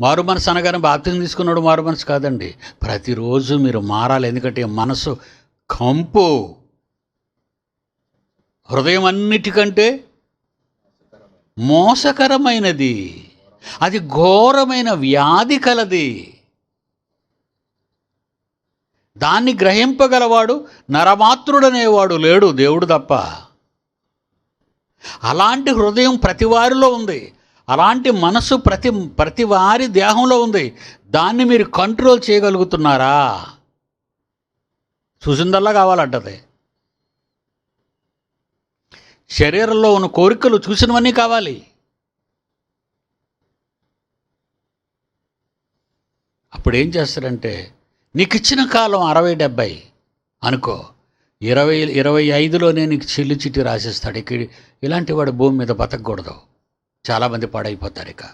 మారు మనసు అనగానే బాప్తిని తీసుకున్నాడు మారు మనసు కాదండి. ప్రతిరోజు మీరు మారాలి. ఎందుకంటే మనసు కంపు. హృదయం అన్నిటికంటే మోసకరమైనది. అది ఘోరమైన వ్యాధి కలది. దాన్ని గ్రహింపగలవాడు నరమాత్రుడనేవాడు లేడు దేవుడు తప్ప. అలాంటి హృదయం ప్రతి వారిలో ఉంది. అలాంటి మనసు ప్రతి ప్రతి వారి దేహంలో ఉంది. దాన్ని మీరు కంట్రోల్ చేయగలుగుతున్నారా? చూసిందల్లా కావాలంటది. శరీరంలో ఉన్న కోరికలు చూసినవన్నీ కావాలి. అప్పుడు ఏం చేస్తారంటే నీకు ఇచ్చిన కాలం అరవై డెబ్బై అనుకో. ఇరవై ఇరవై ఐదులోనే నీకు చిల్లు చిట్టి రాసిస్తాడు. ఇక్కడ ఇలాంటి వాడు భూమి మీద బతకూడదు చాలామంది పాడైపోతారు ఇక